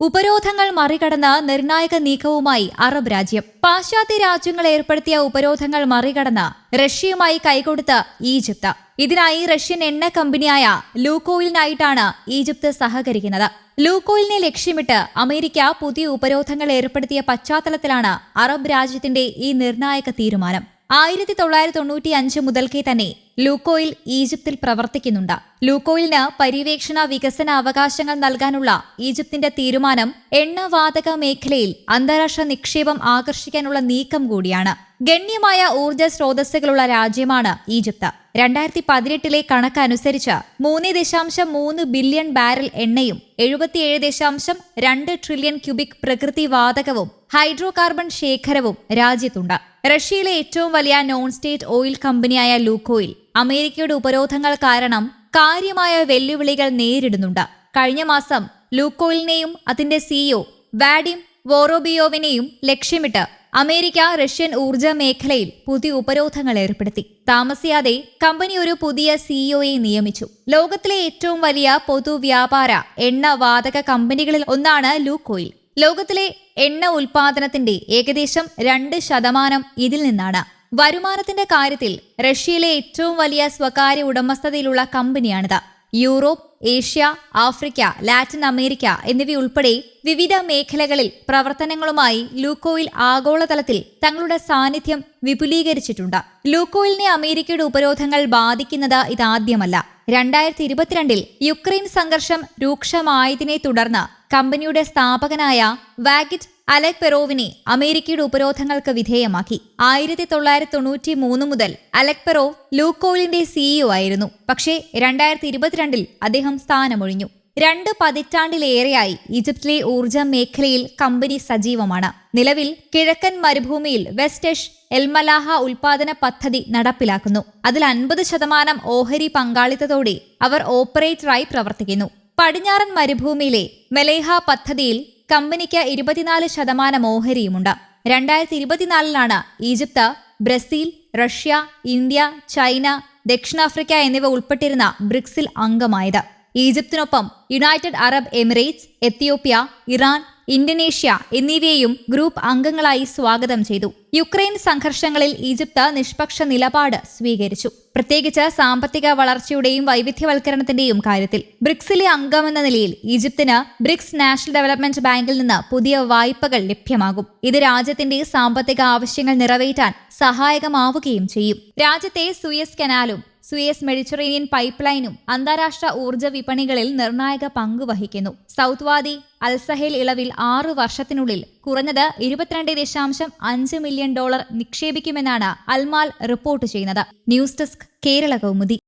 ഉപരോധങ്ങൾ മറികടന്ന് നിർണായക നീക്കവുമായി അറബ് രാജ്യം. പാശ്ചാത്യ രാജ്യങ്ങൾ ഏർപ്പെടുത്തിയ ഉപരോധങ്ങൾ മറികടന്ന് റഷ്യയുമായി കൈകൊടുത്ത് ഈജിപ്ത്. ഇതിനായി റഷ്യൻ എണ്ണ കമ്പനിയായ ലൂക്കോയിലിനായിട്ടാണ് ഈജിപ്ത് സഹകരിക്കുന്നത്. ലൂക്കോയിലിനെ ലക്ഷ്യമിട്ട് അമേരിക്ക പുതിയ ഉപരോധങ്ങൾ ഏർപ്പെടുത്തിയ പശ്ചാത്തലത്തിലാണ് അറബ് രാജ്യത്തിന്റെ ഈ നിർണായക തീരുമാനം. ആയിരത്തി തൊള്ളായിരത്തി തൊണ്ണൂറ്റി അഞ്ച് മുതൽക്കേ തന്നെ ലൂക്കോയിൽ ഈജിപ്തിൽ പ്രവർത്തിക്കുന്നുണ്ട്. ലൂക്കോയിലിന് പര്യവേക്ഷണ വികസന അവകാശങ്ങൾ നൽകാനുള്ള ഈജിപ്തിന്റെ തീരുമാനം എണ്ണവാതക മേഖലയിൽ അന്താരാഷ്ട്ര നിക്ഷേപം ആകർഷിക്കാനുള്ള നീക്കം കൂടിയാണ്. ഗണ്യമായ ഊർജ സ്രോതസ്സുകളുള്ള രാജ്യമാണ് ഈജിപ്ത്. രണ്ടായിരത്തി പതിനെട്ടിലെ കണക്കനുസരിച്ച് മൂന്ന് ദശാംശം മൂന്ന് ബില്യൺ ബാരൽ എണ്ണയും എഴുപത്തിയേഴ് ദശാംശം രണ്ട് ട്രില്യൺ ക്യൂബിക് പ്രകൃതി വാതകവും ഹൈഡ്രോ കാർബൺ ശേഖരവും രാജ്യത്തുണ്ട്. റഷ്യയിലെ ഏറ്റവും വലിയ നോൺ സ്റ്റേറ്റ് ഓയിൽ കമ്പനിയായ ലൂക്കോയിൽ അമേരിക്കയുടെ ഉപരോധങ്ങൾ കാരണം കാര്യമായ വെല്ലുവിളികൾ നേരിടുന്നുണ്ട്. കഴിഞ്ഞ മാസം ലൂക്കോയിലിനെയും അതിന്റെ സിഇഒ വാഡിം വോറോബിയോവിനെയും ലക്ഷ്യമിട്ട് അമേരിക്ക റഷ്യൻ ഊർജ മേഖലയിൽ പുതിയ ഉപരോധങ്ങൾ ഏർപ്പെടുത്തി. താമസിയാതെ കമ്പനി ഒരു പുതിയ സിഇഒയെ നിയമിച്ചു. ലോകത്തിലെ ഏറ്റവും വലിയ പൊതുവ്യാപാര എണ്ണ വാതക കമ്പനികളിൽ ഒന്നാണ് ലൂക്കോയിൽ. ലോകത്തിലെ എണ്ണ ഉൽപാദനത്തിന്റെ ഏകദേശം രണ്ട് ശതമാനം ഇതിൽ നിന്നാണ്. വരുമാനത്തിന്റെ കാര്യത്തിൽ റഷ്യയിലെ ഏറ്റവും വലിയ സ്വകാര്യ ഉടമസ്ഥതയിലുള്ള കമ്പനിയാണിത്. Europe Asia Africa Latin America എന്നിവയുൾപ്പെടെ വിവിധ മേഖലകളിൽ പ്രവർത്തനങ്ങളുമായി ലൂക്കോയിൽ ആഗോളതലത്തിൽ തങ്ങളുടെ സാന്നിധ്യം വിപുലീകരിച്ചിട്ടുണ്ട്. ലൂക്കോയിലിനെ അമേരിക്കയുടെ ഉപരോധങ്ങൾ ബാധിക്കുന്നത് ഇതാദ്യമല്ല. രണ്ടായിരത്തി ഇരുപത്തിരണ്ടിൽ യുക്രൈൻ സംഘർഷം രൂക്ഷമായതിനെ തുടർന്ന് കമ്പനിയുടെ സ്ഥാപകനായ വാഗിറ്റ് അലക് പെറോവിനെ അമേരിക്കയുടെ ഉപരോധങ്ങൾക്ക് വിധേയമാക്കി. ആയിരത്തി തൊള്ളായിരത്തി തൊണ്ണൂറ്റി മൂന്ന് മുതൽ അലക് പെറോവ് ലൂക്കോയിലിന്റെ സിഇഒ ആയിരുന്നു. പക്ഷേ രണ്ടായിരത്തി ഇരുപത്തിരണ്ടിൽ അദ്ദേഹം സ്ഥാനമൊഴിഞ്ഞു. രണ്ട് പതിറ്റാണ്ടിലേറെയായി ഈജിപ്തിലെ ഊർജ മേഖലയിൽ കമ്പനി സജീവമാണ്. നിലവിൽ കിഴക്കൻ മരുഭൂമിയിൽ വെസ്റ്റെഷ് എൽമലാഹ ഉൽപാദന പദ്ധതി നടപ്പിലാക്കുന്നു. അതിൽ അൻപത് ശതമാനം ഓഹരി പങ്കാളിത്തതോടെ അവർ ഓപ്പറേറ്ററായി പ്രവർത്തിക്കുന്നു. പടിഞ്ഞാറൻ മരുഭൂമിയിലെ മെലേഹ പദ്ധതിയിൽ കമ്പനിക്ക് ഇരുപത്തിനാല് ശതമാനം ഓഹരിയുമുണ്ട്. രണ്ടായിരത്തി ഇരുപത്തിനാലിലാണ് Egypt Brazil Russia India China ദക്ഷിണാഫ്രിക്ക എന്നിവ ഉൾപ്പെട്ടിരുന്ന ബ്രിക്സിൽ അംഗമായത്. ഈജിപ്തിനൊപ്പം United Arab Emirates Ethiopia Iran Indonesia എന്നിവയെയും group അംഗങ്ങളായി സ്വാഗതം ചെയ്തു. യുക്രൈൻ സംഘർഷങ്ങളിൽ ഈജിപ്ത് നിഷ്പക്ഷ നിലപാട് സ്വീകരിച്ചു. പ്രത്യേകിച്ച് സാമ്പത്തിക വളർച്ചയുടെയും വൈവിധ്യവൽക്കരണത്തിന്റെയും കാര്യത്തിൽ. ബ്രിക്സിലെ അംഗമെന്ന നിലയിൽ ഈജിപ്തിന് ബ്രിക്സ് നാഷണൽ ഡെവലപ്മെന്റ് ബാങ്കിൽ നിന്ന് പുതിയ വായ്പകൾ ലഭ്യമാകും. ഇത് രാജ്യത്തിന്റെ സാമ്പത്തിക ആവശ്യങ്ങൾ നിറവേറ്റാൻ സഹായകമാവുകയും ചെയ്യും. രാജ്യത്തെ സുയസ് കനാലും സുയസ് മെഡിറ്ററേനിയൻ പൈപ്പ് ലൈനും അന്താരാഷ്ട്ര ഊർജ വിപണികളിൽ നിർണായക പങ്ക് വഹിക്കുന്നു. സൗത്ത് വാദി അൽസഹേൽ ഇളവിൽ ആറ് വർഷത്തിനുള്ളിൽ കുറഞ്ഞത് ഇരുപത്തിരണ്ട് ദശാംശം അഞ്ച് മില്യൺ ഡോളർ നിക്ഷേപിക്കുമെന്നാണ് അൽമാൽ റിപ്പോർട്ട് ചെയ്യുന്നത്. News desk Kerala Kaumudi.